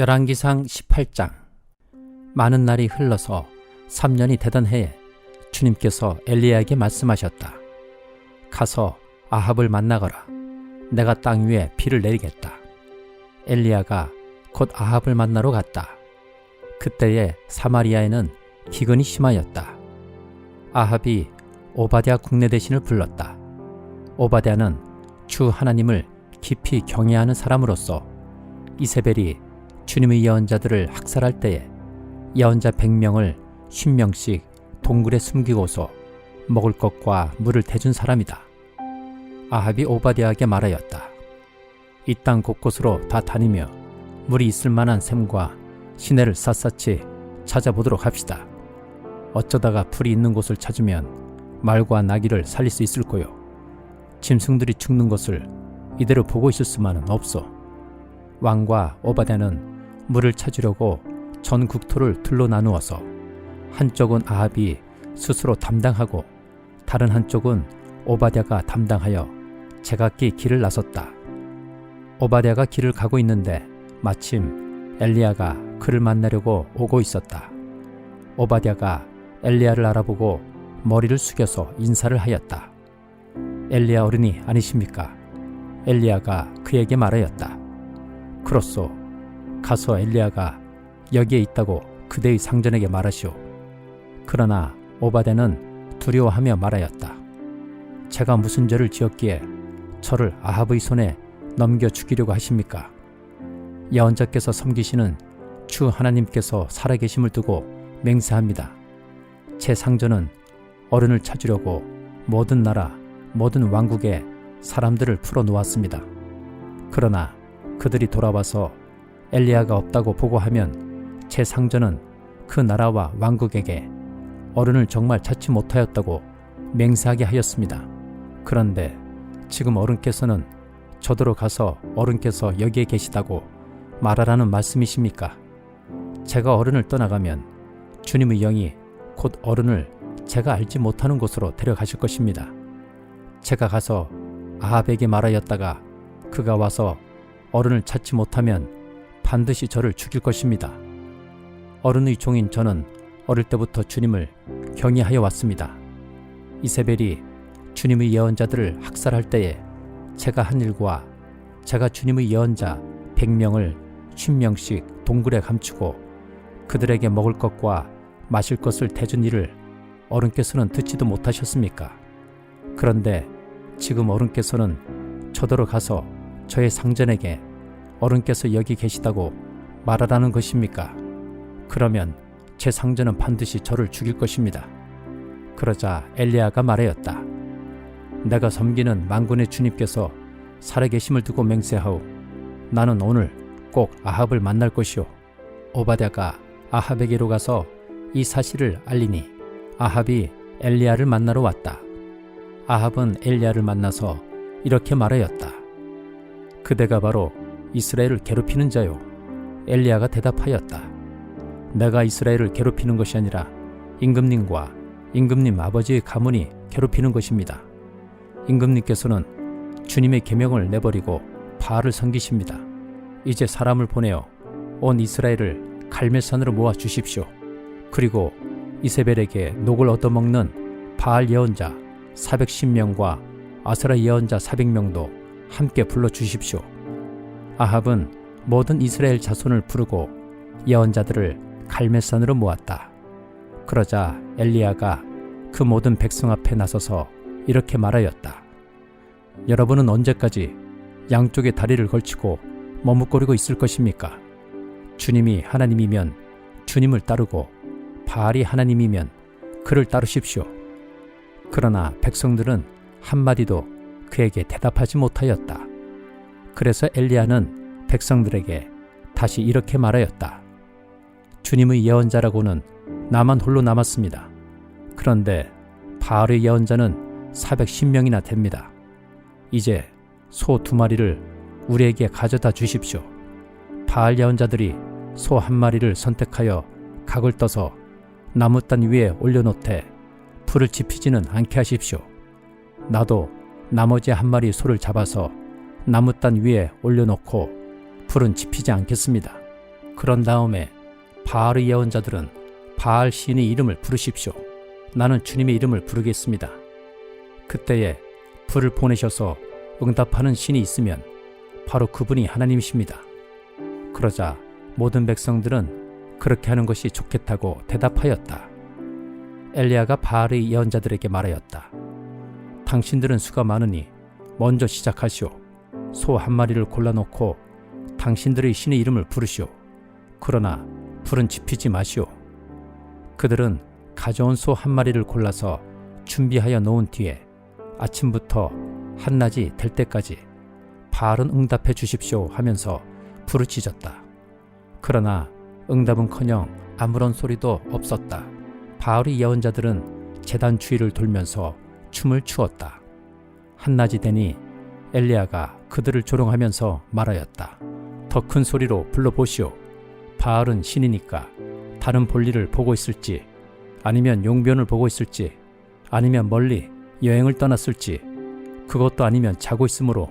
열왕기상 18장 많은 날이 흘러서 3년이 되던 해에 주님께서 엘리야에게 말씀하셨다. 가서 아합을 만나거라. 내가 땅 위에 비를 내리겠다. 엘리야가 곧 아합을 만나러 갔다. 그때에 사마리아에는 기근이 심하였다. 아합이 오바댜 국내 대신을 불렀다. 오바댜는 주 하나님을 깊이 경외하는 사람으로서 이세벨이 주님의 예언자들을 학살할 때에 예언자 100명을 50명씩 동굴에 숨기고서 먹을 것과 물을 대준 사람이다. 아합이 오바댜에게 말하였다. 이 땅 곳곳으로 다 다니며 물이 있을 만한 샘과 시내를 샅샅이 찾아보도록 합시다. 어쩌다가 풀이 있는 곳을 찾으면 말과 나귀를 살릴 수 있을 거요. 짐승들이 죽는 것을 이대로 보고 있을 수만은 없어. 왕과 오바댜는 물을 찾으려고 전 국토를 둘로 나누어서 한쪽은 아합이 스스로 담당하고 다른 한쪽은 오바댜가 담당하여 제각기 길을 나섰다. 오바댜가 길을 가고 있는데 마침 엘리야가 그를 만나려고 오고 있었다. 오바댜가 엘리야를 알아보고 머리를 숙여서 인사를 하였다. 엘리야 어른이 아니십니까? 엘리야가 그에게 말하였다. 그렇소. 가서 엘리야가 여기에 있다고 그대의 상전에게 말하시오. 그러나 오바데는 두려워하며 말하였다. 제가 무슨 죄를 지었기에 저를 아합의 손에 넘겨 죽이려고 하십니까? 예언자께서 섬기시는 주 하나님께서 살아계심을 두고 맹세합니다. 제 상전은 어른을 찾으려고 모든 나라, 모든 왕국에 사람들을 풀어 놓았습니다. 그러나 그들이 돌아와서 엘리야가 없다고 보고하면 제 상전은 그 나라와 왕국에게 어른을 정말 찾지 못하였다고 맹세하게 하였습니다. 그런데 지금 어른께서는 저더러 가서 어른께서 여기에 계시다고 말하라는 말씀이십니까? 제가 어른을 떠나가면 주님의 영이 곧 어른을 제가 알지 못하는 곳으로 데려가실 것입니다. 제가 가서 아합에게 말하였다가 그가 와서 어른을 찾지 못하면 반드시 저를 죽일 것입니다. 어른의 종인 저는 어릴 때부터 주님을 경외하여 왔습니다. 이세벨이 주님의 예언자들을 학살할 때에 제가 한 일과 제가 주님의 예언자 100명을 10명씩 동굴에 감추고 그들에게 먹을 것과 마실 것을 대준 일을 어른께서는 듣지도 못하셨습니까? 그런데 지금 어른께서는 저더러 가서 저의 상전에게 어른께서 여기 계시다고 말하라는 것입니까? 그러면 제 상전은 반드시 저를 죽일 것입니다. 그러자 엘리야가 말하였다. 내가 섬기는 만군의 주님께서 살아계심을 두고 맹세하오. 나는 오늘 꼭 아합을 만날 것이오. 오바댜가 아합에게로 가서 이 사실을 알리니 아합이 엘리야를 만나러 왔다. 아합은 엘리야를 만나서 이렇게 말하였다. 그대가 바로 이스라엘을 괴롭히는 자요. 엘리야가 대답하였다. 내가 이스라엘을 괴롭히는 것이 아니라 임금님과 임금님 아버지의 가문이 괴롭히는 것입니다. 임금님께서는 주님의 계명을 내버리고 바알을 섬기십니다. 이제 사람을 보내어 온 이스라엘을 갈멜산으로 모아 주십시오. 그리고 이세벨에게 녹을 얻어먹는 바알 예언자 410명과 아스라 예언자 400명도 함께 불러 주십시오. 아합은 모든 이스라엘 자손을 부르고 예언자들을 갈멜산으로 모았다. 그러자 엘리야가 그 모든 백성 앞에 나서서 이렇게 말하였다. 여러분은 언제까지 양쪽에 다리를 걸치고 머뭇거리고 있을 것입니까? 주님이 하나님이면 주님을 따르고 바알이 하나님이면 그를 따르십시오. 그러나 백성들은 한마디도 그에게 대답하지 못하였다. 그래서 엘리야는 백성들에게 다시 이렇게 말하였다. 주님의 예언자라고는 나만 홀로 남았습니다. 그런데 바알의 예언자는 410명이나 됩니다. 이제 소 두 마리를 우리에게 가져다 주십시오. 바알 예언자들이 소 한 마리를 선택하여 각을 떠서 나무단 위에 올려놓되 불을 지피지는 않게 하십시오. 나도 나머지 한 마리 소를 잡아서 나무단 위에 올려놓고 불은 지피지 않겠습니다. 그런 다음에 바알의 예언자들은 바알 신의 이름을 부르십시오. 나는 주님의 이름을 부르겠습니다. 그때에 불을 보내셔서 응답하는 신이 있으면 바로 그분이 하나님이십니다. 그러자 모든 백성들은 그렇게 하는 것이 좋겠다고 대답하였다. 엘리야가 바알의 예언자들에게 말하였다. 당신들은 수가 많으니 먼저 시작하시오. 소 한 마리를 골라놓고 당신들의 신의 이름을 부르시오. 그러나 불은 지피지 마시오. 그들은 가져온 소 한 마리를 골라서 준비하여 놓은 뒤에 아침부터 한낮이 될 때까지 바알은 응답해 주십시오 하면서 부르짖었다. 그러나 응답은커녕 아무런 소리도 없었다. 바알의 예언자들은 재단 주위를 돌면서 춤을 추었다. 한낮이 되니 엘리야가 그들을 조롱하면서 말하였다. 더 큰 소리로 불러보시오. 바알은 신이니까 다른 볼일을 보고 있을지 아니면 용변을 보고 있을지 아니면 멀리 여행을 떠났을지 그것도 아니면 자고 있으므로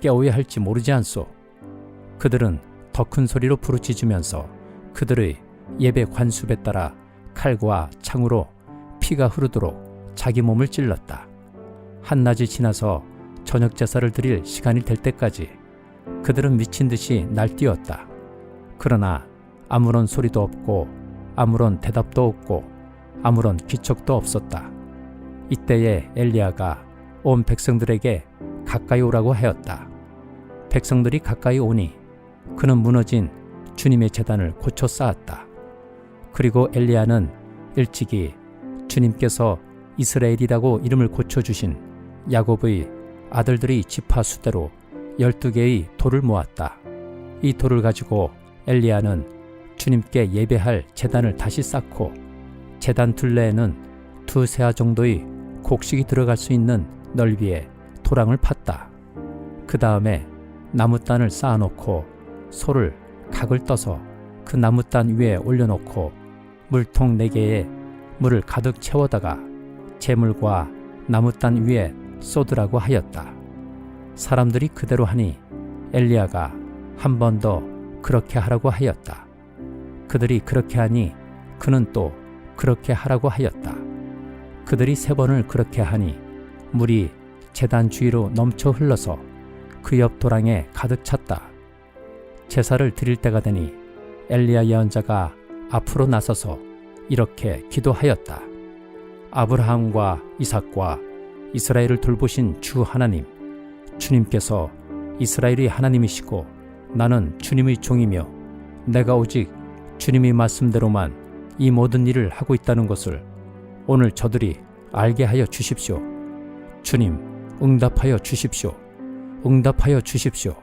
깨워야 할지 모르지 않소. 그들은 더 큰 소리로 부르짖으면서 그들의 예배 관습에 따라 칼과 창으로 피가 흐르도록 자기 몸을 찔렀다. 한낮이 지나서 저녁 제사를 드릴 시간이 될 때까지 그들은 미친 듯이 날뛰었다. 그러나 아무런 소리도 없고 아무런 대답도 없고 아무런 기척도 없었다. 이때에 엘리야가 온 백성들에게 가까이 오라고 하였다. 백성들이 가까이 오니 그는 무너진 주님의 재단을 고쳐 쌓았다. 그리고 엘리야는 일찍이 주님께서 이스라엘이라고 이름을 고쳐 주신 야곱의 아들들이 지파 수대로 열두 개의 돌을 모았다. 이 돌을 가지고 엘리야는 주님께 예배할 재단을 다시 쌓고 재단 둘레에는 두 세아 정도의 곡식이 들어갈 수 있는 넓이의 도랑을 팠다. 그 다음에 나무단을 쌓아놓고 소를 각을 떠서 그 나무단 위에 올려놓고 물통 네 개에 물을 가득 채워다가 재물과 나무단 위에 쏟으라고 하였다. 사람들이 그대로 하니 엘리야가 한 번 더 그렇게 하라고 하였다. 그들이 그렇게 하니 그는 또 그렇게 하라고 하였다. 그들이 세 번을 그렇게 하니 물이 재단 주위로 넘쳐 흘러서 그 옆 도랑에 가득 찼다. 제사를 드릴 때가 되니 엘리야 예언자가 앞으로 나서서 이렇게 기도하였다. 아브라함과 이삭과 이스라엘을 돌보신 주 하나님, 주님께서 이스라엘의 하나님이시고 나는 주님의 종이며 내가 오직 주님의 말씀대로만 이 모든 일을 하고 있다는 것을 오늘 저들이 알게 하여 주십시오. 주님, 응답하여 주십시오. 응답하여 주십시오.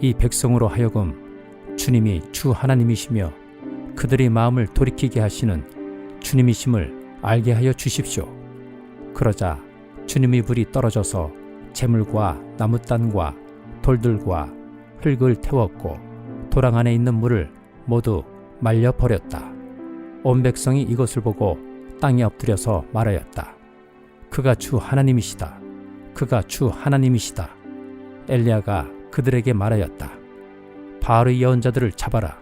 이 백성으로 하여금 주님이 주 하나님이시며 그들의 마음을 돌이키게 하시는 주님이심을 알게 하여 주십시오. 그러자 주님의 불이 떨어져서 재물과 나무단과 돌들과 흙을 태웠고 도랑 안에 있는 물을 모두 말려 버렸다. 온 백성이 이것을 보고 땅에 엎드려서 말하였다. 그가 주 하나님이시다. 그가 주 하나님이시다. 엘리야가 그들에게 말하였다. 바알의 예언자들을 잡아라.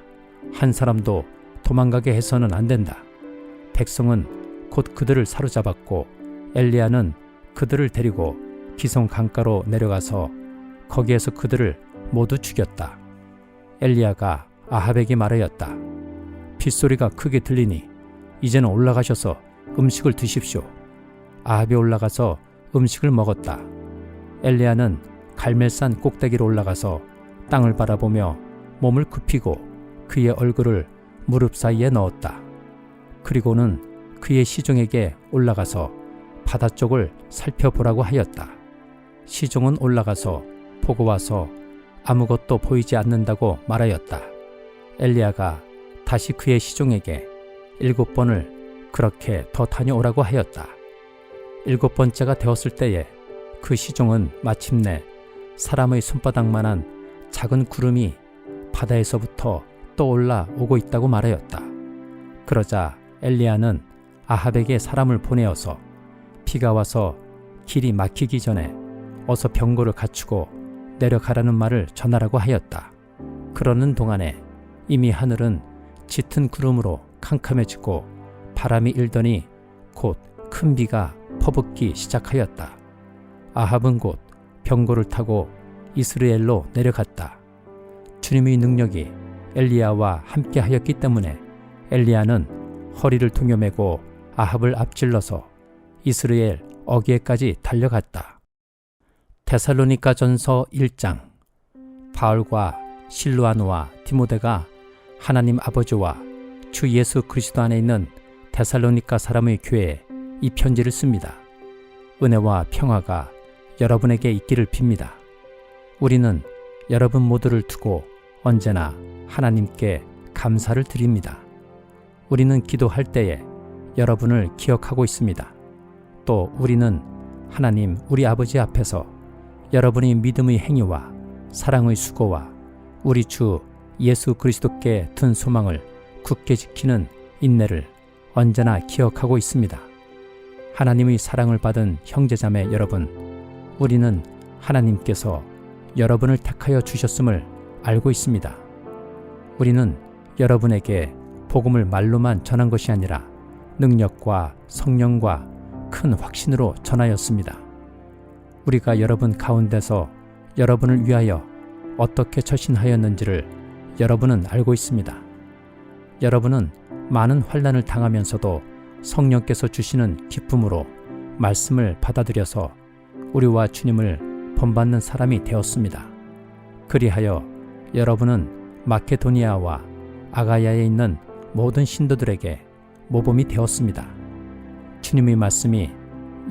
한 사람도 도망가게 해서는 안 된다. 백성은 곧 그들을 사로잡았고 엘리야는 그들을 데리고 기성 강가로 내려가서 거기에서 그들을 모두 죽였다. 엘리야가 아합에게 말하였다. 빗소리가 크게 들리니 이제는 올라가셔서 음식을 드십시오. 아합이 올라가서 음식을 먹었다. 엘리야는 갈멜산 꼭대기로 올라가서 땅을 바라보며 몸을 굽히고 그의 얼굴을 무릎 사이에 넣었다. 그리고는 그의 시종에게 올라가서 바다 쪽을 살펴보라고 하였다. 시종은 올라가서 보고 와서 아무것도 보이지 않는다고 말하였다. 엘리야가 다시 그의 시종에게 일곱 번을 그렇게 더 다녀오라고 하였다. 일곱 번째가 되었을 때에 그 시종은 마침내 사람의 손바닥만한 작은 구름이 바다에서부터 떠올라 오고 있다고 말하였다. 그러자 엘리야는 아합에게 사람을 보내어서 비가 와서 길이 막히기 전에 어서 병거를 갖추고 내려가라는 말을 전하라고 하였다. 그러는 동안에 이미 하늘은 짙은 구름으로 캄캄해지고 바람이 일더니 곧 큰 비가 퍼붓기 시작하였다. 아합은 곧 병고를 타고 이스라엘로 내려갔다. 주님의 능력이 엘리야와 함께 하였기 때문에 엘리야는 허리를 동여매고 아합을 앞질러서 이스라엘 어귀에까지 달려갔다. 데살로니가 전서 1장 바울과 실루아노와 디모데가 하나님 아버지와 주 예수 그리스도 안에 있는 데살로니가 사람의 교회에 이 편지를 씁니다. 은혜와 평화가 여러분에게 있기를 빕니다. 우리는 여러분 모두를 두고 언제나 하나님께 감사를 드립니다. 우리는 기도할 때에 여러분을 기억하고 있습니다. 또 우리는 하나님 우리 아버지 앞에서 여러분의 믿음의 행위와 사랑의 수고와 우리 주 예수 그리스도께 든 소망을 굳게 지키는 인내를 언제나 기억하고 있습니다. 하나님의 사랑을 받은 형제자매 여러분, 우리는 하나님께서 여러분을 택하여 주셨음을 알고 있습니다. 우리는 여러분에게 복음을 말로만 전한 것이 아니라 능력과 성령과 큰 확신으로 전하였습니다. 우리가 여러분 가운데서 여러분을 위하여 어떻게 처신하였는지를 여러분은 알고 있습니다. 여러분은 많은 환란을 당하면서도 성령께서 주시는 기쁨으로 말씀을 받아들여서 우리와 주님을 본받는 사람이 되었습니다. 그리하여 여러분은 마케도니아와 아가야에 있는 모든 신도들에게 모범이 되었습니다. 주님의 말씀이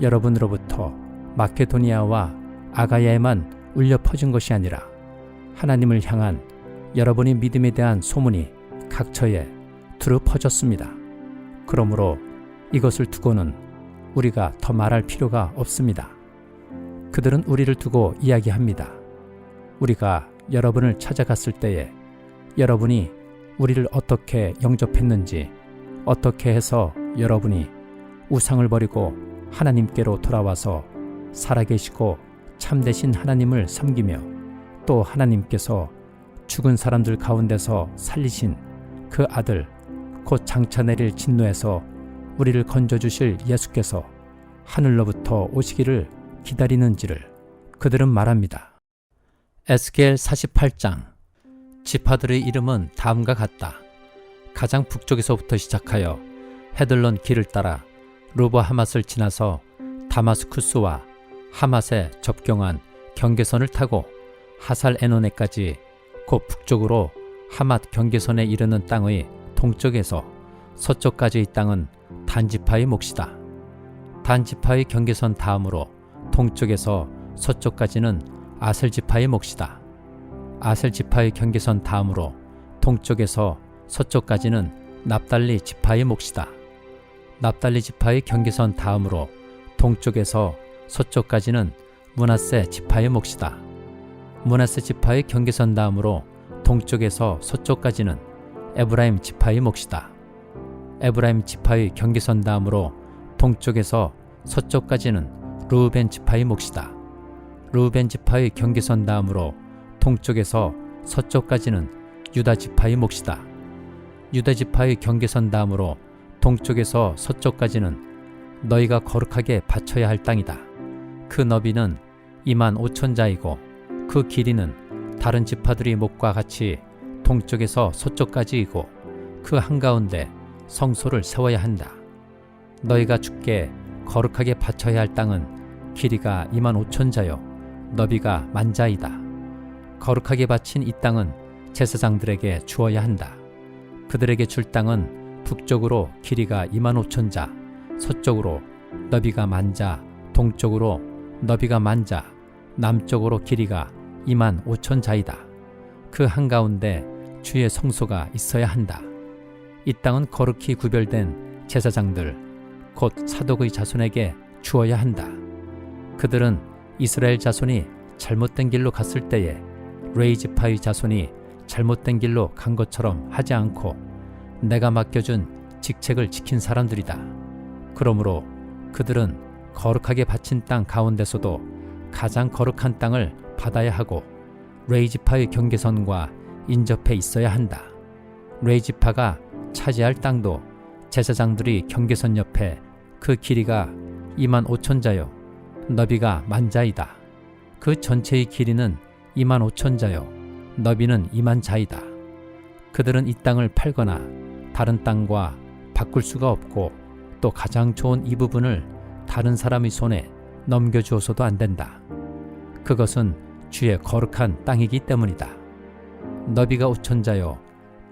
여러분으로부터 마케도니아와 아가야에만 울려 퍼진 것이 아니라 하나님을 향한 여러분의 믿음에 대한 소문이 각처에 두루 퍼졌습니다. 그러므로 이것을 두고는 우리가 더 말할 필요가 없습니다. 그들은 우리를 두고 이야기합니다. 우리가 여러분을 찾아갔을 때에 여러분이 우리를 어떻게 영접했는지, 어떻게 해서 여러분이 우상을 버리고 하나님께로 돌아와서 살아계시고 참되신 하나님을 섬기며 또 하나님께서 죽은 사람들 가운데서 살리신 그 아들, 곧 장차 내릴 진노에서 우리를 건져주실 예수께서 하늘로부터 오시기를 기다리는지를 그들은 말합니다. 에스겔 48장 지파들의 이름은 다음과 같다. 가장 북쪽에서부터 시작하여 헤들론 길을 따라 루버 하맛을 지나서 다마스쿠스와 하맛에 접경한 경계선을 타고 하살 에노네까지 곧 북쪽으로 하맛 경계선에 이르는 땅의 동쪽에서 서쪽까지의 땅은 단지파의 몫이다. 단지파의 경계선 다음으로 동쪽에서 서쪽까지는 아셀지파의 몫이다. 아셀지파의 경계선 다음으로 동쪽에서 서쪽까지는 납달리 지파의 몫이다. 납달리 지파의 경계선 다음으로 동쪽에서 서쪽까지는 문하세 지파의 몫이다. 문하세 지파의 경계선 다음으로 동쪽에서 서쪽까지는 에브라임 지파의 몫이다. 에브라임 지파의 경계선 다음으로 동쪽에서 서쪽까지는 루벤 지파의 몫이다. 루벤 지파의 경계선 다음으로 동쪽에서 서쪽까지는 유다 지파의 몫이다. 유다 지파의 경계선 다음으로 동쪽에서 서쪽까지는 너희가 거룩하게 바쳐야 할 땅이다. 그 너비는 2만 5천 자이고 그 길이는 다른 지파들의 목과 같이 동쪽에서 서쪽까지이고 그 한가운데 성소를 세워야 한다. 너희가 죽게 거룩하게 바쳐야 할 땅은 길이가 2만 5천 자요 너비가 만 자이다. 거룩하게 바친 이 땅은 제사장들에게 주어야 한다. 그들에게 줄 땅은 북쪽으로 길이가 2만 5천 자, 서쪽으로 너비가 만 자, 동쪽으로 너비가 만 자, 남쪽으로 길이가 2만 5천 자이다. 그 한가운데 주의 성소가 있어야 한다. 이 땅은 거룩히 구별된 제사장들, 곧 사독의 자손에게 주어야 한다. 그들은 이스라엘 자손이 잘못된 길로 갔을 때에 레이지파의 자손이 잘못된 길로 간 것처럼 하지 않고 내가 맡겨준 직책을 지킨 사람들이다. 그러므로 그들은 거룩하게 바친 땅 가운데서도 가장 거룩한 땅을 받아야 하고 레이지파의 경계선과 인접해 있어야 한다. 레이지파가 차지할 땅도 제사장들이 경계선 옆에 그 길이가 2만 5천 자요 너비가 만 자이다. 그 전체의 길이는 2만 5천 자요 너비는 2만 자이다. 그들은 이 땅을 팔거나 다른 땅과 바꿀 수가 없고 또 가장 좋은 이 부분을 다른 사람의 손에 넘겨주어서도 안 된다. 그것은 주의 거룩한 땅이기 때문이다. 너비가 5천 자요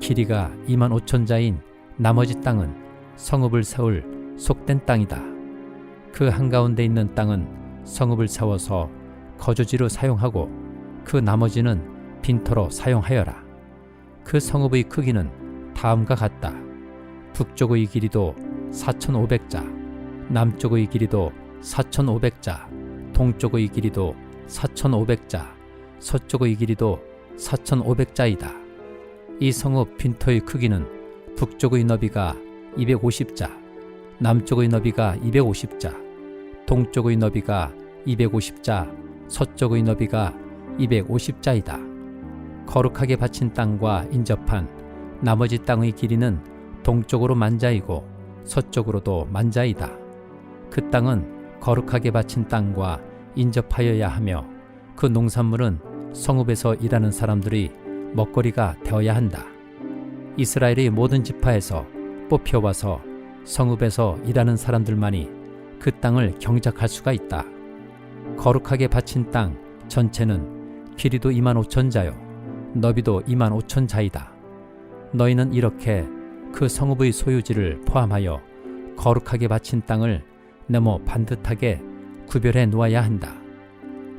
길이가 2만 5천 자인 나머지 땅은 성읍을 세울 속된 땅이다. 그 한가운데 있는 땅은 성읍을 세워서 거주지로 사용하고 그 나머지는 빈터로 사용하여라. 그 성읍의 크기는 다음과 같다. 북쪽의 길이도 4,500자, 남쪽의 길이도 4,500자, 동쪽의 길이도 4,500자, 서쪽의 길이도 4,500자이다. 이 성읍 빈터의 크기는 북쪽의 너비가 250자, 남쪽의 너비가 250자, 동쪽의 너비가 250자, 서쪽의 너비가 250자이다. 거룩하게 바친 땅과 인접한 나머지 땅의 길이는 동쪽으로 만자이고 서쪽으로도 만자이다. 그 땅은 거룩하게 바친 땅과 인접하여야 하며 그 농산물은 성읍에서 일하는 사람들이 먹거리가 되어야 한다. 이스라엘의 모든 지파에서 뽑혀와서 성읍에서 일하는 사람들만이 그 땅을 경작할 수가 있다. 거룩하게 바친 땅 전체는 길이도 2만 5천 자요, 너비도 2만 5천 자이다. 너희는 이렇게 그 성읍의 소유지를 포함하여 거룩하게 바친 땅을 너무 반듯하게 구별해 놓아야 한다.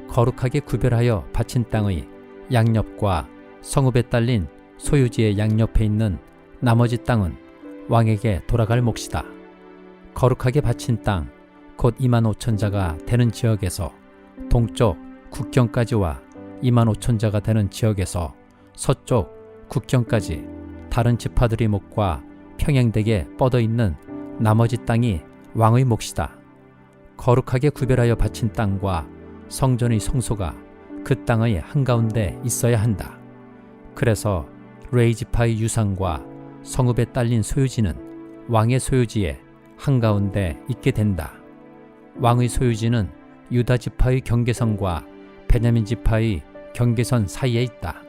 거룩하게 구별하여 바친 땅의 양옆과 성읍에 딸린 소유지의 양옆에 있는 나머지 땅은 왕에게 돌아갈 몫이다. 거룩하게 바친 땅, 곧 2만 5천 자가 되는 지역에서 동쪽 국경까지와 2만 5천 자가 되는 지역에서 서쪽 국경까지 다른 지파들의 몫과 평행되게 뻗어 있는 나머지 땅이 왕의 몫이다. 거룩하게 구별하여 바친 땅과 성전의 성소가 그 땅의 한가운데 있어야 한다. 그래서 레이지파의 유산과 성읍에 딸린 소유지는 왕의 소유지에 한가운데 있게 된다. 왕의 소유지는 유다 지파의 경계선과 베냐민 지파의 경계선 사이에 있다.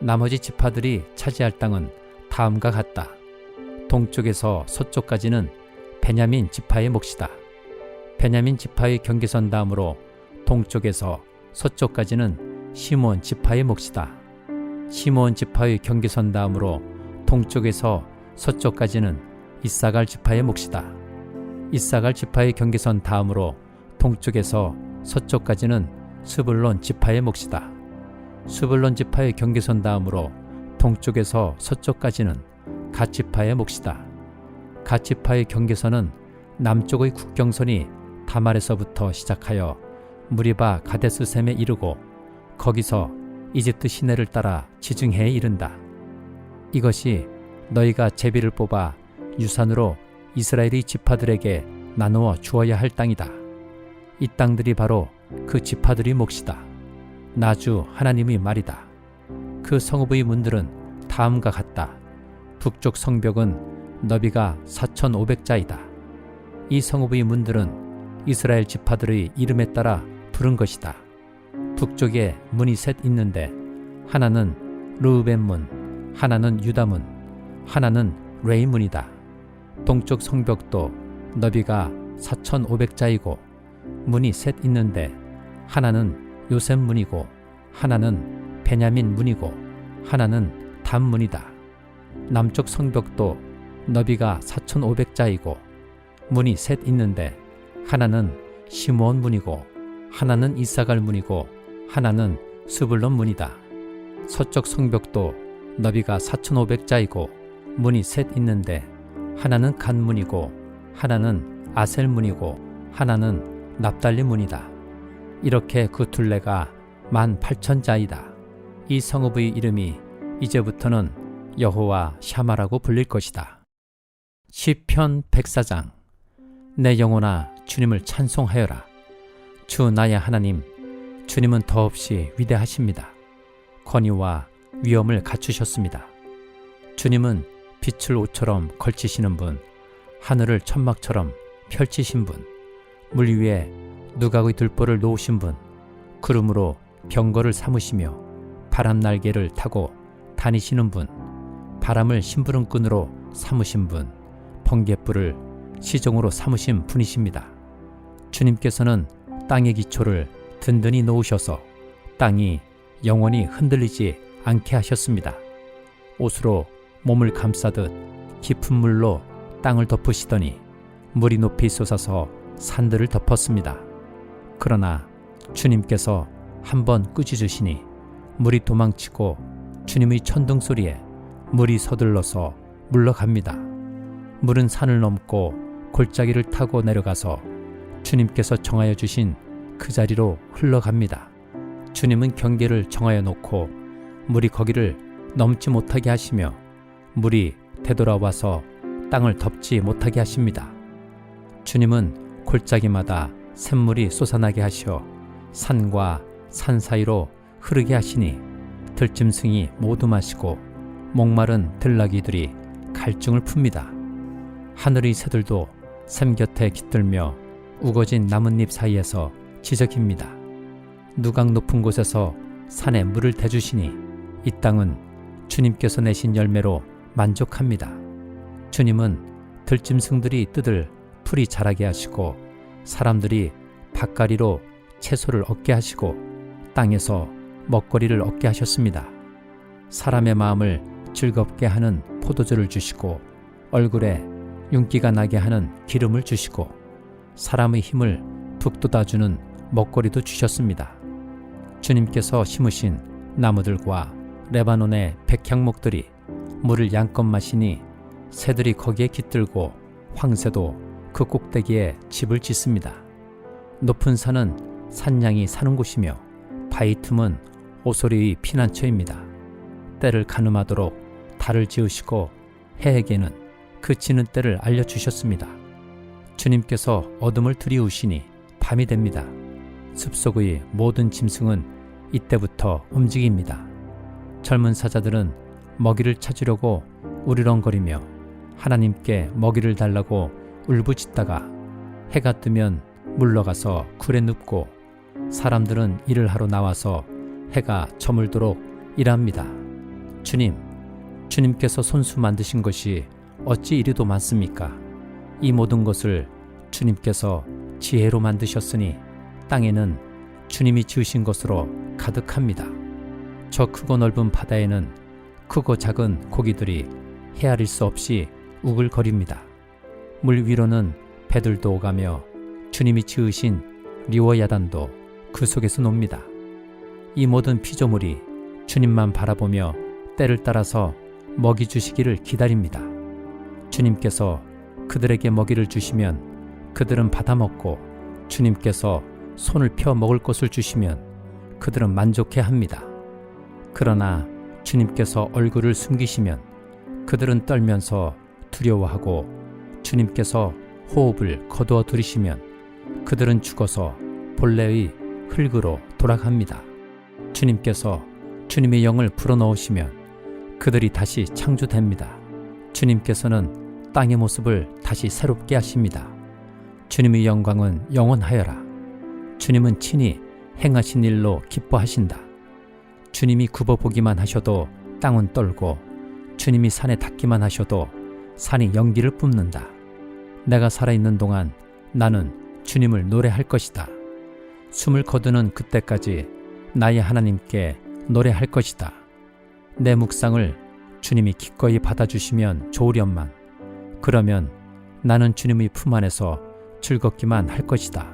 나머지 지파들이 차지할 땅은 다음과 같다. 동쪽에서 서쪽까지는 베냐민 지파의 몫이다. 베냐민 지파의 경계선 다음으로 동쪽에서 서쪽까지는 시몬 지파의 몫이다. 시몬 지파의 경계선 다음으로 동쪽에서 서쪽까지는 이사갈 지파의 몫이다. 이사갈 지파의 경계선 다음으로 동쪽에서 서쪽까지는 스불론 지파의 몫이다. 스불론 지파의 경계선 다음으로 동쪽에서 서쪽까지는 갓 지파의 몫이다. 갓 지파의 경계선은 남쪽의 국경선이 다말에서부터 시작하여 무리바 가데스셈에 이르고 거기서 이집트 시내를 따라 지중해에 이른다. 이것이 너희가 제비를 뽑아 유산으로 이스라엘의 지파들에게 나누어 주어야 할 땅이다. 이 땅들이 바로 그 지파들의 몫이다. 나주 하나님의 말이다. 그 성읍의 문들은 다음과 같다. 북쪽 성벽은 너비가 4,500자이다. 이 성읍의 문들은 이스라엘 지파들의 이름에 따라 부른 것이다. 북쪽에 문이 셋 있는데 하나는 르우벤 문, 하나는 유다 문, 하나는 레이 문이다. 동쪽 성벽도 너비가 4,500자이고 문이 셋 있는데 하나는 요셉 문이고 하나는 베냐민 문이고 하나는 단 문이다. 남쪽 성벽도 너비가 4,500자이고 문이 셋 있는데 하나는 시므온 문이고 하나는 이사갈 문이고 하나는 스불론 문이다. 서쪽 성벽도 너비가 4,500자이고 문이 셋 있는데 하나는 간 문이고 하나는 아셀 문이고 하나는 납달리 문이다. 이렇게 그 둘레가 만 8천자이다. 이 성읍의 이름이 이제부터는 여호와 샤마라고 불릴 것이다. 시편 104장 내 영혼아 주님을 찬송하여라. 주 나의 하나님 주님은 더없이 위대하십니다. 권위와 위엄을 갖추셨습니다. 주님은 빛을 옷처럼 걸치시는 분, 하늘을 천막처럼 펼치신 분, 물 위에 누각의 들보를 놓으신 분, 구름으로 병거를 삼으시며 바람 날개를 타고 다니시는 분, 바람을 심부름꾼으로 삼으신 분, 번갯불을 시종으로 삼으신 분이십니다. 주님께서는 땅의 기초를 든든히 놓으셔서 땅이 영원히 흔들리지 않게 하셨습니다. 옷으로 몸을 감싸듯 깊은 물로 땅을 덮으시더니 물이 높이 솟아서 산들을 덮었습니다. 그러나 주님께서 한번 꾸짖으시니 물이 도망치고 주님의 천둥 소리에 물이 서둘러서 물러갑니다. 물은 산을 넘고 골짜기를 타고 내려가서 주님께서 정하여 주신 그 자리로 흘러갑니다. 주님은 경계를 정하여 놓고 물이 거기를 넘지 못하게 하시며 물이 되돌아와서 땅을 덮지 못하게 하십니다. 주님은 골짜기마다 샘물이 솟아나게 하시어 산과 산 사이로 흐르게 하시니 들짐승이 모두 마시고 목마른 들나귀들이 갈증을 풉니다. 하늘의 새들도 샘 곁에 깃들며 우거진 나뭇잎 사이에서 지저깁니다. 누각 높은 곳에서 산에 물을 대주시니 이 땅은 주님께서 내신 열매로 만족합니다. 주님은 들짐승들이 뜯을 풀이 자라게 하시고 사람들이 밭가리로 채소를 얻게 하시고 땅에서 먹거리를 얻게 하셨습니다. 사람의 마음을 즐겁게 하는 포도주를 주시고 얼굴에 윤기가 나게 하는 기름을 주시고 사람의 힘을 북돋아주는 먹거리도 주셨습니다. 주님께서 심으신 나무들과 레바논의 백향목들이 물을 양껏 마시니 새들이 거기에 깃들고 황새도 그 꼭대기에 집을 짓습니다. 높은 산은 산양이 사는 곳이며 바위 틈은 오소리의 피난처입니다. 때를 가늠하도록 달을 지으시고 해에게는 그치는 때를 알려주셨습니다. 주님께서 어둠을 들이우시니 밤이 됩니다. 숲속의 모든 짐승은 이때부터 움직입니다. 젊은 사자들은 먹이를 찾으려고 우리렁거리며 하나님께 먹이를 달라고 울부짖다가 해가 뜨면 물러가서 굴에 눕고 사람들은 일을 하러 나와서 해가 저물도록 일합니다. 주님, 주님께서 손수 만드신 것이 어찌 이리도 많습니까? 이 모든 것을 주님께서 지혜로 만드셨으니 땅에는 주님이 지으신 것으로 가득합니다. 저 크고 넓은 바다에는 크고 작은 고기들이 헤아릴 수 없이 우글거립니다. 물 위로는 배들도 오가며 주님이 지으신 리워야단도 그 속에서 놉니다. 이 모든 피조물이 주님만 바라보며 때를 따라서 먹이 주시기를 기다립니다. 주님께서 그들에게 먹이를 주시면 그들은 받아먹고 주님께서 손을 펴 먹을 것을 주시면 그들은 만족해 합니다. 그러나 주님께서 얼굴을 숨기시면 그들은 떨면서 두려워하고 주님께서 호흡을 거두어 들이시면 그들은 죽어서 본래의 흙으로 돌아갑니다. 주님께서 주님의 영을 불어넣으시면 그들이 다시 창조됩니다. 주님께서는 땅의 모습을 다시 새롭게 하십니다. 주님의 영광은 영원하여라. 주님은 친히 행하신 일로 기뻐하신다. 주님이 굽어보기만 하셔도 땅은 떨고 주님이 산에 닿기만 하셔도 산이 연기를 뿜는다. 내가 살아있는 동안 나는 주님을 노래할 것이다. 숨을 거두는 그때까지 나의 하나님께 노래할 것이다. 내 묵상을 주님이 기꺼이 받아주시면 좋으련만. 그러면 나는 주님의 품 안에서 즐겁기만 할 것이다.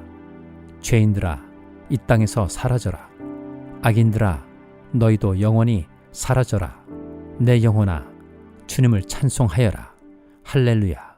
죄인들아, 이 땅에서 사라져라. 악인들아, 너희도 영원히 사라져라. 내 영혼아, 주님을 찬송하여라. 할렐루야.